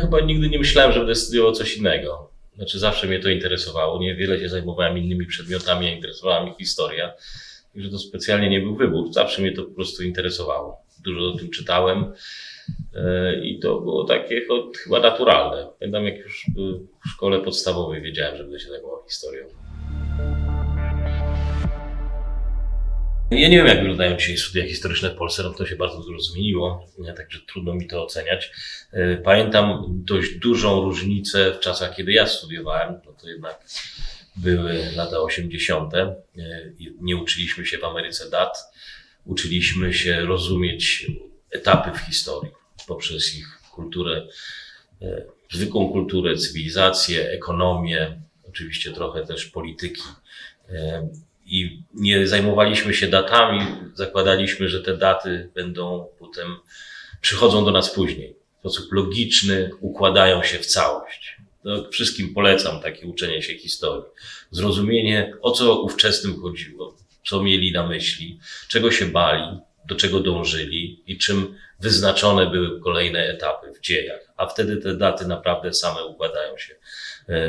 Chyba nigdy nie myślałem, że będę studiował coś innego. Znaczy zawsze mnie to interesowało. Niewiele się zajmowałem innymi przedmiotami, interesowała mnie historia. Że to specjalnie nie był wybór. Zawsze mnie to po prostu interesowało. Dużo o tym czytałem. e, I to było takie chyba naturalne. Pamiętam, jak już w szkole podstawowej wiedziałem, że będę się zajmował historią. Ja nie wiem, jak wyglądają dzisiaj studia historyczne w Polsce, no to się bardzo dużo zmieniło, także trudno mi to oceniać. E, Pamiętam dość dużą różnicę w czasach, kiedy ja studiowałem, no to jednak były lata 80. E, Nie uczyliśmy się w Ameryce dat, uczyliśmy się rozumieć etapy w historii poprzez ich kulturę, e, zwykłą kulturę, cywilizację, ekonomię, oczywiście trochę też polityki. I nie zajmowaliśmy się datami, zakładaliśmy, że te daty będą potem, przychodzą do nas później. W sposób logiczny układają się w całość. To wszystkim polecam takie uczenie się historii. Zrozumienie, o co ówczesnym chodziło, co mieli na myśli, czego się bali, do czego dążyli i czym wyznaczone były kolejne etapy w dziejach. A wtedy te daty naprawdę same układają się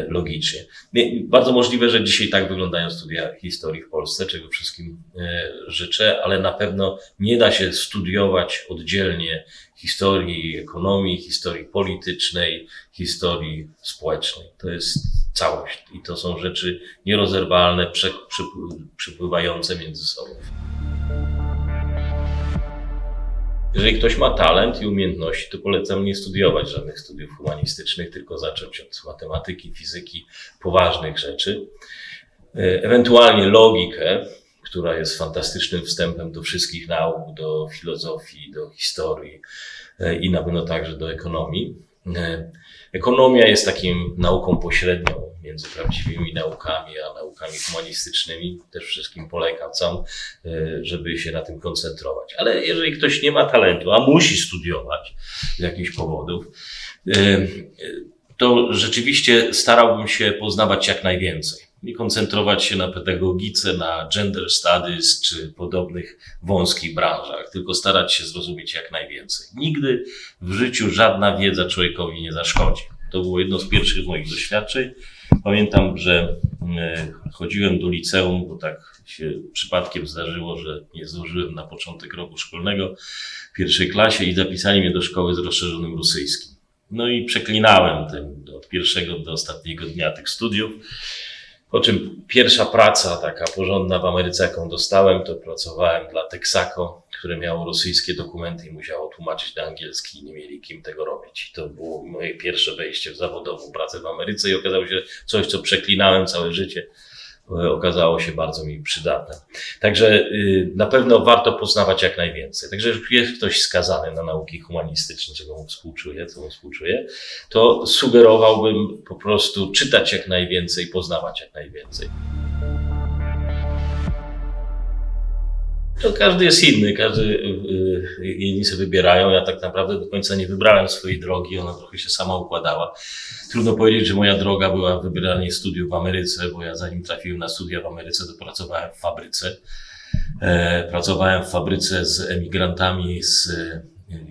logicznie. Nie, Bardzo możliwe, że dzisiaj tak wyglądają studia historii w Polsce, czego wszystkim e, życzę, ale na pewno nie da się studiować oddzielnie historii ekonomii, historii politycznej, historii społecznej. To jest całość i to są rzeczy nierozerwalne, prze, przy, przypływające między sobą. Jeżeli ktoś ma talent i umiejętności, to polecam nie studiować żadnych studiów humanistycznych, tylko zacząć od matematyki, fizyki, poważnych rzeczy. E, Ewentualnie logikę, która jest fantastycznym wstępem do wszystkich nauk, do filozofii, do historii e, i na pewno także do ekonomii. E, Ekonomia jest takim nauką pośrednią między prawdziwymi naukami a naukami humanistycznymi. Też wszystkim polecam, e, żeby się na tym koncentrować. Ale jeżeli ktoś nie ma talentu, a musi studiować z jakichś powodów, e, to rzeczywiście starałbym się poznawać jak najwięcej. Nie koncentrować się na pedagogice, na gender studies czy podobnych wąskich branżach, tylko starać się zrozumieć jak najwięcej. Nigdy w życiu żadna wiedza człowiekowi nie zaszkodzi. To było jedno z pierwszych moich doświadczeń. Pamiętam, że e, chodziłem do liceum, bo tak się przypadkiem zdarzyło, że nie zdążyłem na początek roku szkolnego w pierwszej klasie i zapisali mnie do szkoły z rozszerzonym rosyjskim. No i przeklinałem ten od pierwszego do ostatniego dnia tych studiów. Po czym pierwsza praca taka porządna w Ameryce, jaką dostałem, to pracowałem dla Texaco, które miało rosyjskie dokumenty i musiało tłumaczyć na angielski i nie mieli kim tego robić. I to było moje pierwsze wejście w zawodową pracę w Ameryce i okazało się coś, co przeklinałem całe życie. E, Okazało się bardzo mi przydatne. Także y, na pewno warto poznawać jak najwięcej. Także jak jest ktoś skazany na nauki humanistyczne, czego mu współczuję, co mu współczuję, to sugerowałbym po prostu czytać jak najwięcej, poznawać jak najwięcej. To każdy jest inny, każdy, y, y, inni sobie wybierają. Ja tak naprawdę do końca nie wybrałem swojej drogi, ona trochę się sama układała. Trudno powiedzieć, że moja droga była wybieranie studiów w Ameryce, bo ja zanim trafiłem na studia w Ameryce, to pracowałem w fabryce. E, Pracowałem w fabryce z emigrantami z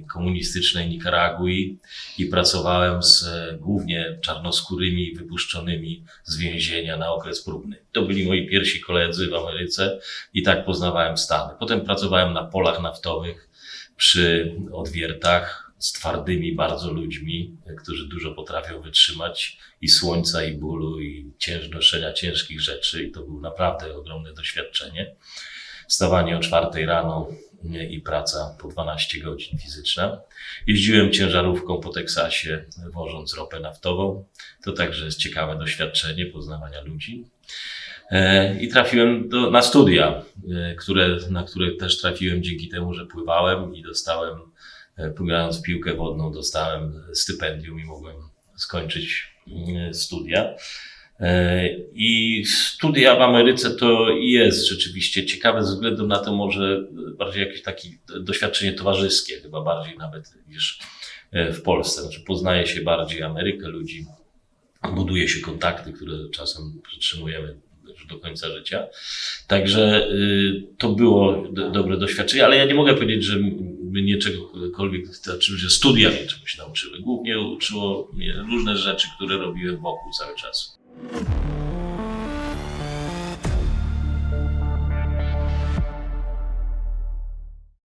komunistycznej Nikaragui i pracowałem z e, głównie czarnoskórymi wypuszczonymi z więzienia na okres próbny. To byli moi pierwsi koledzy w Ameryce i tak poznawałem Stany. Potem pracowałem na polach naftowych przy odwiertach z twardymi bardzo ludźmi, e, którzy dużo potrafią wytrzymać i słońca, i bólu, i cięż noszenia ciężkich rzeczy i to było naprawdę ogromne doświadczenie. Wstawanie o czwartej rano i praca po 12 godzin fizyczna. Jeździłem ciężarówką po Teksasie, wożąc ropę naftową. To także jest ciekawe doświadczenie poznawania ludzi. E, I trafiłem do, na studia, e, które, na które też trafiłem dzięki temu, że pływałem i dostałem, e, w piłkę wodną, dostałem stypendium i mogłem skończyć studia. E, I studia w Ameryce to jest rzeczywiście ciekawe ze względu na to może bardziej jakieś takie doświadczenie towarzyskie, chyba bardziej nawet niż e, w Polsce. Znaczy poznaje się bardziej Amerykę, ludzi, buduje się kontakty, które czasem przytrzymujemy już do końca życia. Także y, to było do, dobre doświadczenie, ale ja nie mogę powiedzieć, że jakby nie czegokolwiek, znaczy, że studia mnie czegoś nauczyły. Głównie uczyło mnie różne rzeczy, które robiłem wokół cały czas. you